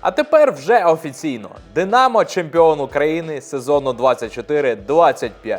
А тепер вже офіційно Динамо чемпіон України сезону 24-25.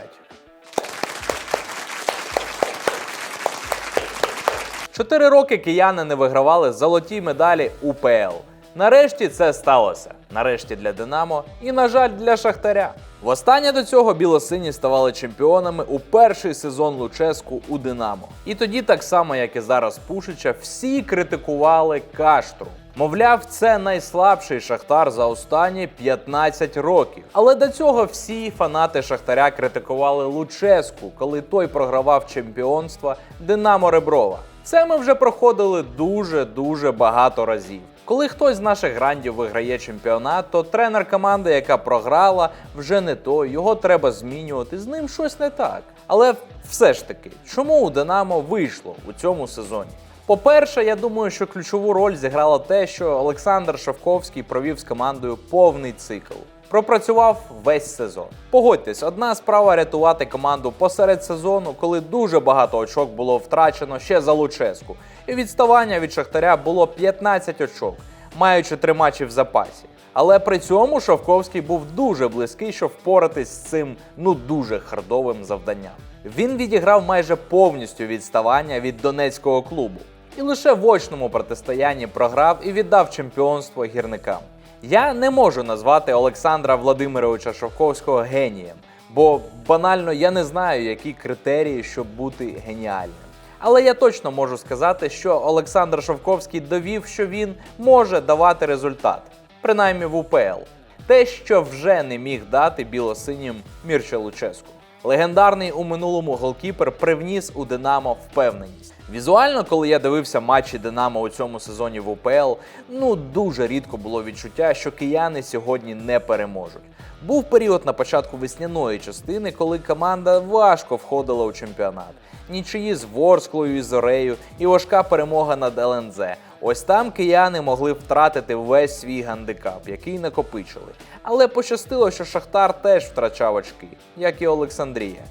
Чотири роки кияни не вигравали золоті медалі УПЛ. Нарешті це сталося. Нарешті для Динамо і, на жаль, для Шахтаря. Востаннє до цього білосині ставали чемпіонами у перший сезон Луческу у Динамо. І тоді, так само як і зараз Пушича, всі критикували каштру. Мовляв, це найслабший шахтар за останні 15 років. Але до цього всі фанати Шахтаря критикували Луческу, коли той програвав чемпіонство Динамо Реброва. Це ми вже проходили дуже дуже багато разів. Коли хтось з наших грандів виграє чемпіонат, то тренер команди, яка програла, вже не той, його треба змінювати. З ним щось не так. Але все ж таки, чому у Динамо вийшло у цьому сезоні? По-перше, я думаю, що ключову роль зіграло те, що Олександр Шавковський провів з командою повний цикл. Пропрацював весь сезон. Погодьтесь, одна справа рятувати команду посеред сезону, коли дуже багато очок було втрачено ще за Луческу, і відставання від Шахтаря було 15 очок, маючи три матчі в запасі. Але при цьому Шовковський був дуже близький, щоб впоратись з цим ну дуже хардовим завданням. Він відіграв майже повністю відставання від донецького клубу і лише в очному протистоянні програв і віддав чемпіонство гірникам. Я не можу назвати Олександра Владимировича Шовковського генієм, бо банально я не знаю, які критерії, щоб бути геніальним. Але я точно можу сказати, що Олександр Шовковський довів, що він може давати результат, принаймні в УПЛ. Те, що вже не міг дати білосинім Мірча Луческу. Легендарний у минулому голкіпер привніс у Динамо впевненість. Візуально, коли я дивився матчі Динамо у цьому сезоні в УПЛ, ну дуже рідко було відчуття, що кияни сьогодні не переможуть. Був період на початку весняної частини, коли команда важко входила у чемпіонат. Нічиї з Ворсклою і Зорею і важка перемога над ЛНЗ. Ось там кияни могли втратити весь свій гандикап, який накопичили. Але пощастило, що Шахтар теж втрачав очки, як і Олександрія.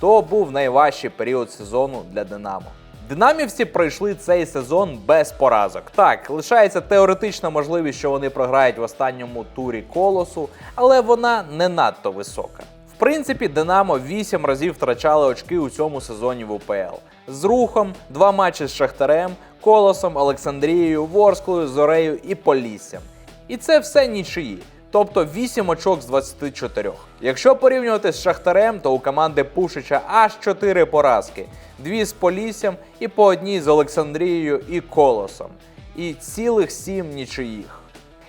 То був найважчий період сезону для Динамо. Динамівці пройшли цей сезон без поразок. Так, лишається теоретична можливість, що вони програють в останньому турі колосу, але вона не надто висока. В принципі, Динамо 8 разів втрачали очки у цьому сезоні в УПЛ. З рухом, два матчі з Шахтарем, Колосом, Олександрією, Ворсклою, Зорею і Поліссям. І це все нічиї. Тобто 8 очок з 24. Якщо порівнювати з Шахтарем, то у команди Пушича аж 4 поразки: дві з Поліссям і по одній з Олександрією і Колосом. І цілих 7 нічиїх.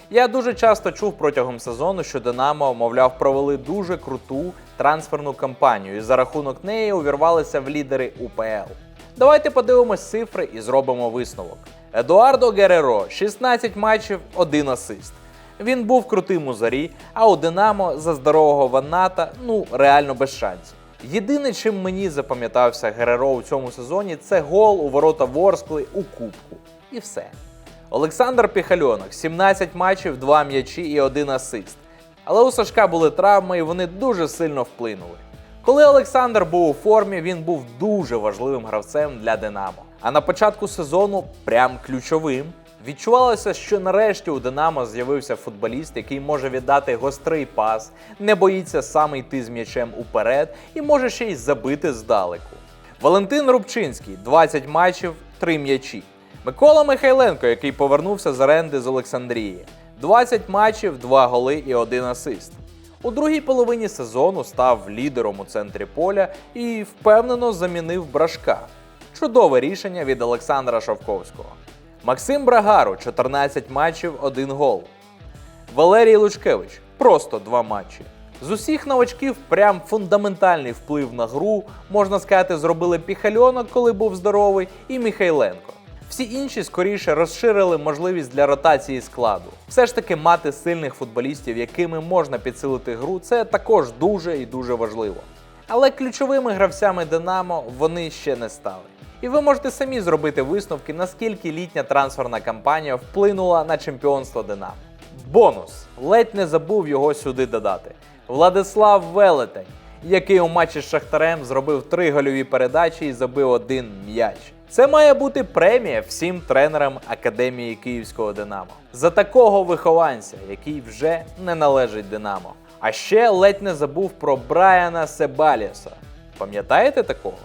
Я дуже часто чув протягом сезону, що Динамо, мовляв, провели дуже круту трансферну кампанію і за рахунок неї увірвалися в лідери УПЛ. Давайте подивимось цифри і зробимо висновок. Едуардо Гереро 16 матчів, 1 асист. Він був крутим у зарі, а у Динамо за здорового Ванната ну реально без шансів. Єдине, чим мені запам'ятався Гереро у цьому сезоні, це гол у ворота Ворскли у Кубку. І все. Олександр Піхальонок 17 матчів, 2 м'ячі і 1 асист. Але у Сашка були травми і вони дуже сильно вплинули. Коли Олександр був у формі, він був дуже важливим гравцем для Динамо. А на початку сезону прям ключовим. Відчувалося, що нарешті у Динамо з'явився футболіст, який може віддати гострий пас, не боїться саме йти з м'ячем уперед і може ще й забити здалеку. Валентин Рубчинський 20 матчів, 3 м'ячі. Микола Михайленко, який повернувся з оренди з Олександрії. 20 матчів, 2 голи і 1 асист. У другій половині сезону став лідером у центрі поля і впевнено замінив брашка. Чудове рішення від Олександра Шовковського. Максим Брагару 14 матчів, 1 гол. Валерій Лучкевич просто 2 матчі. З усіх новачків прям фундаментальний вплив на гру, можна сказати, зробили Піхальонок, коли був здоровий, і Міхайленко. Всі інші скоріше розширили можливість для ротації складу. Все ж таки мати сильних футболістів, якими можна підсилити гру, це також дуже і дуже важливо. Але ключовими гравцями Динамо вони ще не стали. І ви можете самі зробити висновки, наскільки літня трансферна кампанія вплинула на чемпіонство Динамо. Бонус! Ледь не забув його сюди додати. Владислав Велетень, який у матчі з Шахтарем зробив три гольові передачі і забив один м'яч. Це має бути премія всім тренерам Академії Київського Динамо за такого вихованця, який вже не належить Динамо. А ще ледь не забув про Брайана Себаліса. Пам'ятаєте такого?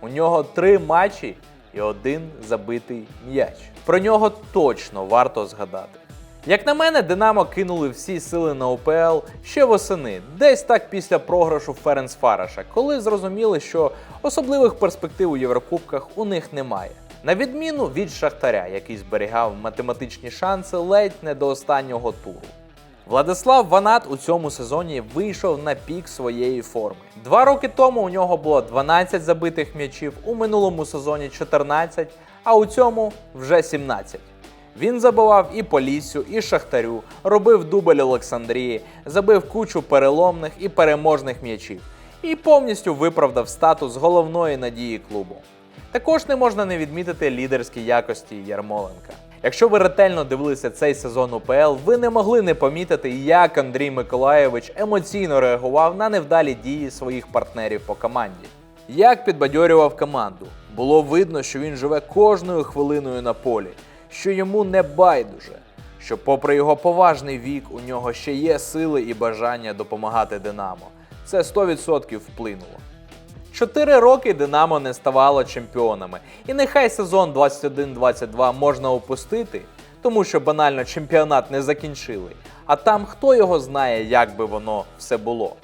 У нього три матчі і один забитий м'яч. Про нього точно варто згадати. Як на мене, Динамо кинули всі сили на УПЛ ще восени, десь так після програшу Ференс Фараша, коли зрозуміли, що особливих перспектив у Єврокубках у них немає. На відміну від Шахтаря, який зберігав математичні шанси ледь не до останнього туру. Владислав Ванат у цьому сезоні вийшов на пік своєї форми. Два роки тому у нього було 12 забитих м'ячів, у минулому сезоні 14, а у цьому вже 17. Він забивав і Поліссю, і Шахтарю, робив дубль Олександрії, забив кучу переломних і переможних м'ячів і повністю виправдав статус головної надії клубу. Також не можна не відмітити лідерські якості Ярмоленка. Якщо ви ретельно дивилися цей сезон УПЛ, ви не могли не помітити, як Андрій Миколаєвич емоційно реагував на невдалі дії своїх партнерів по команді. Як підбадьорював команду, було видно, що він живе кожною хвилиною на полі, що йому не байдуже, що, попри його поважний вік, у нього ще є сили і бажання допомагати Динамо. Це 100% вплинуло. Чотири роки Динамо не ставало чемпіонами, і нехай сезон 21-22 можна опустити, тому що банально чемпіонат не закінчили. А там хто його знає, як би воно все було.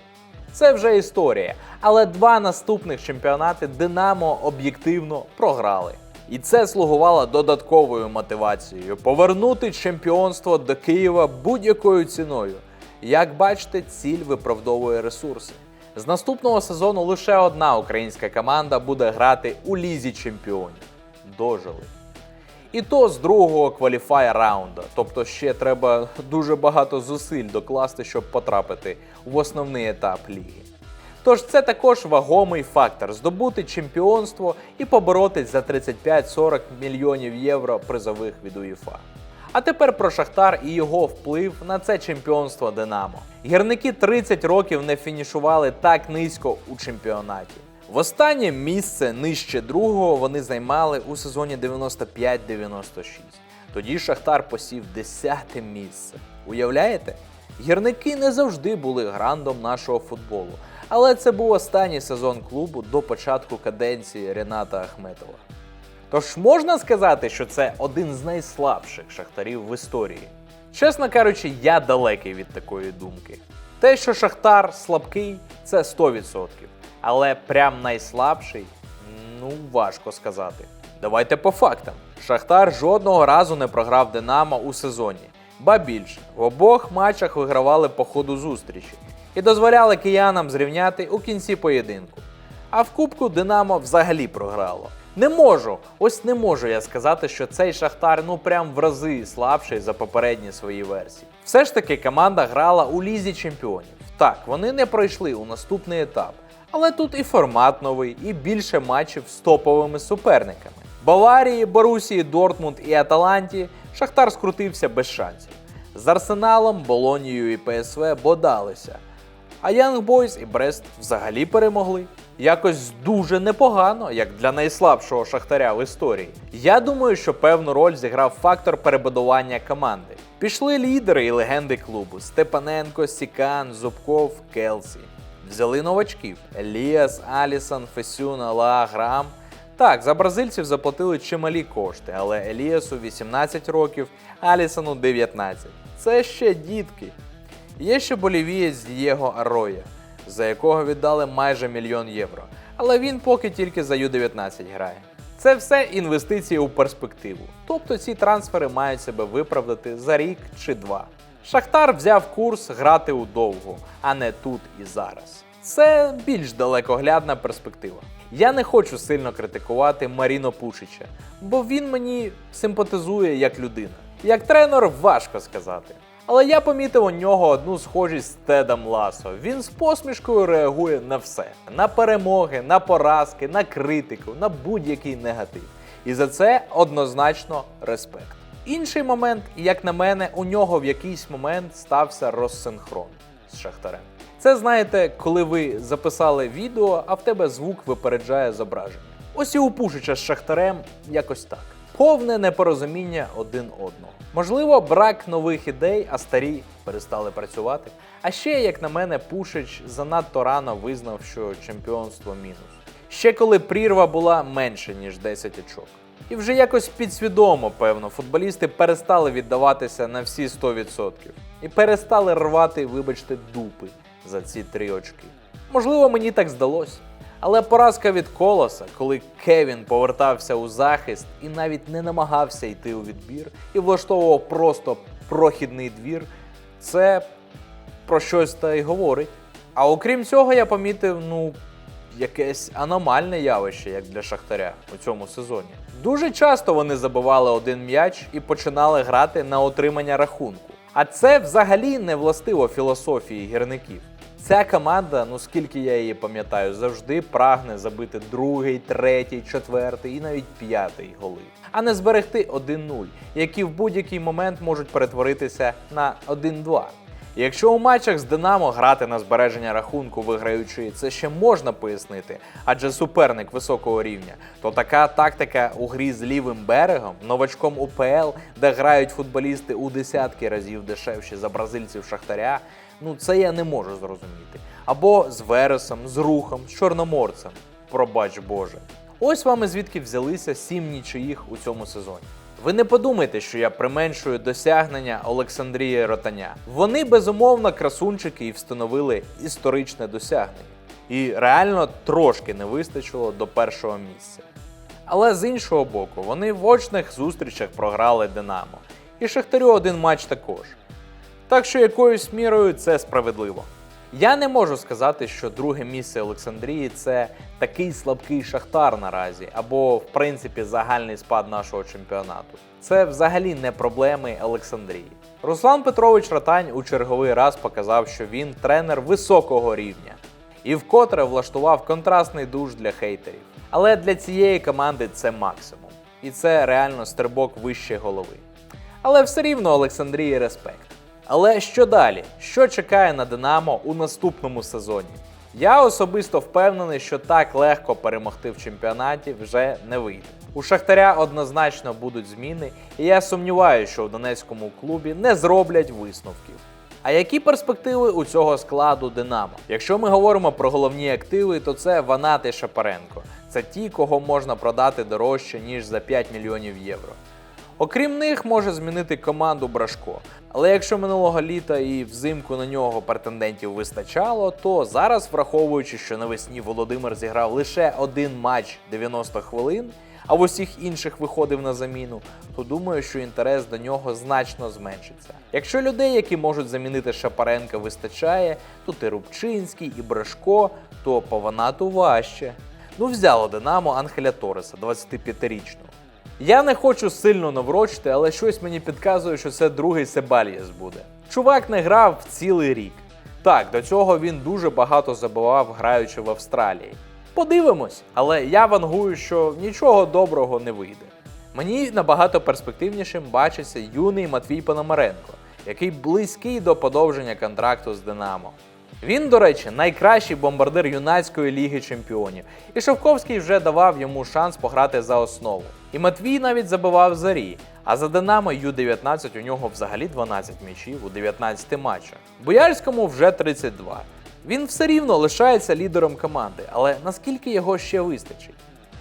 Це вже історія. Але два наступних чемпіонати Динамо об'єктивно програли. І це слугувало додатковою мотивацією повернути чемпіонство до Києва будь-якою ціною. Як бачите, ціль виправдовує ресурси. З наступного сезону лише одна українська команда буде грати у лізі чемпіонів. Дожили. І то з другого кваліфай раунда. Тобто ще треба дуже багато зусиль докласти, щоб потрапити в основний етап ліги. Тож це також вагомий фактор здобути чемпіонство і поборотись за 35-40 мільйонів євро призових від УЄФА. А тепер про Шахтар і його вплив на це чемпіонство Динамо. Гірники 30 років не фінішували так низько у чемпіонаті. Востаннє місце нижче другого вони займали у сезоні 95-96. Тоді Шахтар посів 10 місце. Уявляєте? Гірники не завжди були грандом нашого футболу, але це був останній сезон клубу до початку каденції Рената Ахметова. Тож можна сказати, що це один з найслабших шахтарів в історії. Чесно кажучи, я далекий від такої думки. Те, що Шахтар слабкий, це 100%. Але прям найслабший, ну важко сказати. Давайте по фактам. Шахтар жодного разу не програв Динамо у сезоні. Ба більше, в обох матчах вигравали по ходу зустрічі і дозволяли киянам зрівняти у кінці поєдинку. А в Кубку Динамо взагалі програло. Не можу, ось не можу я сказати, що цей Шахтар ну прям в рази слабший за попередні свої версії. Все ж таки команда грала у лізі чемпіонів. Так, вони не пройшли у наступний етап, але тут і формат новий, і більше матчів з топовими суперниками. Баварії, Борусії, Дортмунд і Аталанті Шахтар скрутився без шансів. З Арсеналом, Болонією і ПСВ бодалися. А Young Boys і Брест взагалі перемогли. Якось дуже непогано, як для найслабшого шахтаря в історії. Я думаю, що певну роль зіграв фактор перебудування команди. Пішли лідери і легенди клубу: Степаненко, Сікан, Зубков, Келсі. Взяли новачків: Еліас, Алісон, Фесюна, Ла, Грам. Так, за бразильців заплатили чималі кошти, але Еліасу 18 років, Алісону 19. Це ще дітки. Є ще болівієць Дієго Ароя, за якого віддали майже мільйон євро. Але він поки тільки за Ю-19 грає. Це все інвестиції у перспективу. Тобто ці трансфери мають себе виправдати за рік чи два. Шахтар взяв курс грати удовго, а не тут і зараз. Це більш далекоглядна перспектива. Я не хочу сильно критикувати Маріно Пушича, бо він мені симпатизує як людина. Як тренер важко сказати. Але я помітив у нього одну схожість з Тедом Ласо. Він з посмішкою реагує на все: на перемоги, на поразки, на критику, на будь-який негатив. І за це однозначно респект. Інший момент, як на мене, у нього в якийсь момент стався розсинхрон з Шахтарем. Це знаєте, коли ви записали відео, а в тебе звук випереджає зображення. Ось і у Пушича з Шахтарем якось так. Повне непорозуміння один одного. Можливо, брак нових ідей, а старі перестали працювати. А ще, як на мене, Пушич занадто рано визнав, що чемпіонство мінус. Ще коли прірва була менше, ніж 10 очок. І вже якось підсвідомо, певно, футболісти перестали віддаватися на всі 100% і перестали рвати, вибачте, дупи за ці три очки. Можливо, мені так здалося. Але поразка від колоса, коли Кевін повертався у захист і навіть не намагався йти у відбір і влаштовував просто прохідний двір, це про щось та й говорить. А окрім цього, я помітив, ну, якесь аномальне явище, як для Шахтаря у цьому сезоні. Дуже часто вони забивали один м'яч і починали грати на отримання рахунку. А це взагалі не властиво філософії гірників. Ця команда, ну скільки я її пам'ятаю, завжди прагне забити другий, третій, четвертий і навіть п'ятий голи, а не зберегти 1-0, які в будь-який момент можуть перетворитися на 1-2. Якщо у матчах з Динамо грати на збереження рахунку, виграючи, це ще можна пояснити, адже суперник високого рівня, то така тактика у грі з лівим берегом, новачком УПЛ, де грають футболісти у десятки разів дешевші за бразильців Шахтаря, ну це я не можу зрозуміти. Або з Вересом, з Рухом, з Чорноморцем. Пробач Боже. Ось вам і звідки взялися сім нічиїх у цьому сезоні. Ви не подумайте, що я применшую досягнення Олександрії Ротаня. Вони безумовно красунчики і встановили історичне досягнення. І реально трошки не вистачило до першого місця. Але з іншого боку, вони в очних зустрічах програли Динамо. І Шахтарю один матч також. Так що якоюсь мірою це справедливо. Я не можу сказати, що друге місце Олександрії це такий слабкий шахтар наразі, або в принципі загальний спад нашого чемпіонату. Це взагалі не проблеми Олександрії. Руслан Петрович Ротань у черговий раз показав, що він тренер високого рівня і вкотре влаштував контрастний душ для хейтерів. Але для цієї команди це максимум. І це реально стрибок вище голови. Але все рівно Олександрії респект. Але що далі? Що чекає на Динамо у наступному сезоні? Я особисто впевнений, що так легко перемогти в чемпіонаті вже не вийде. У Шахтаря однозначно будуть зміни, і я сумніваюся, що в Донецькому клубі не зроблять висновків. А які перспективи у цього складу Динамо? Якщо ми говоримо про головні активи, то це Ванат і Шапаренко. Це ті, кого можна продати дорожче ніж за 5 мільйонів євро. Окрім них, може змінити команду Брашко. Але якщо минулого літа і взимку на нього претендентів вистачало, то зараз, враховуючи, що навесні Володимир зіграв лише один матч 90 хвилин, а в усіх інших виходив на заміну, то думаю, що інтерес до нього значно зменшиться. Якщо людей, які можуть замінити Шапаренка, вистачає, тут і Рубчинський, і Брашко, то по Ванату важче. Ну, взяло Динамо Анхеля Тореса, 25-річного. Я не хочу сильно наврочити, але щось мені підказує, що це другий Себальєс буде. Чувак не грав цілий рік. Так, до цього він дуже багато забивав, граючи в Австралії. Подивимось, але я вангую, що нічого доброго не вийде. Мені набагато перспективнішим бачиться юний Матвій Пономаренко, який близький до подовження контракту з Динамо. Він, до речі, найкращий бомбардир юнацької ліги чемпіонів, і Шовковський вже давав йому шанс пограти за основу. І Матвій навіть забивав зарі. А за Динамо Ю-19 у нього взагалі 12 м'ячів у 19 матчах. Боярському вже 32. Він все рівно лишається лідером команди, але наскільки його ще вистачить?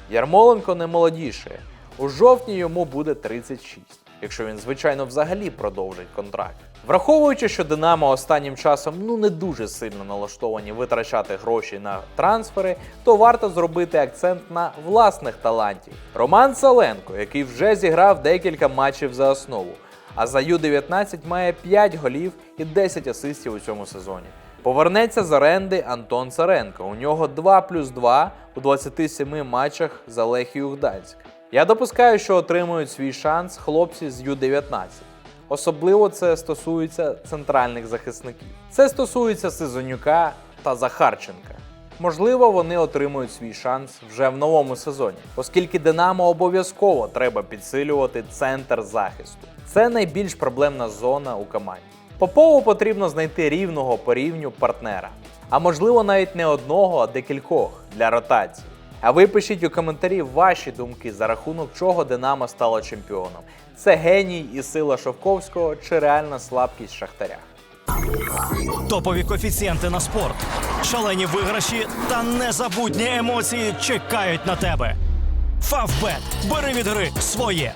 Ярмоленко не молодішає. У жовтні йому буде 36, якщо він, звичайно, взагалі продовжить контракт. Враховуючи, що Динамо останнім часом ну не дуже сильно налаштовані витрачати гроші на трансфери, то варто зробити акцент на власних талантів. Роман Саленко, який вже зіграв декілька матчів за основу, а за Ю-19 має 5 голів і 10 асистів у цьому сезоні. Повернеться з оренди Антон Царенко. У нього 2 плюс 2 у 27 матчах за Лехію Гданськ. Я допускаю, що отримують свій шанс хлопці з Ю-19. Особливо це стосується центральних захисників. Це стосується Сезонюка та Захарченка. Можливо, вони отримують свій шанс вже в новому сезоні, оскільки Динамо обов'язково треба підсилювати центр захисту. Це найбільш проблемна зона у команді. Попову потрібно знайти рівного по рівню партнера, а можливо навіть не одного, а декількох для ротації. А ви пишіть у коментарі ваші думки, за рахунок чого Динамо стало чемпіоном. Це геній і сила Шовковського чи реальна слабкість Шахтаря. Топові коефіцієнти на спорт, шалені виграші та незабутні емоції чекають на тебе. Фавбет. Бери від гри своє.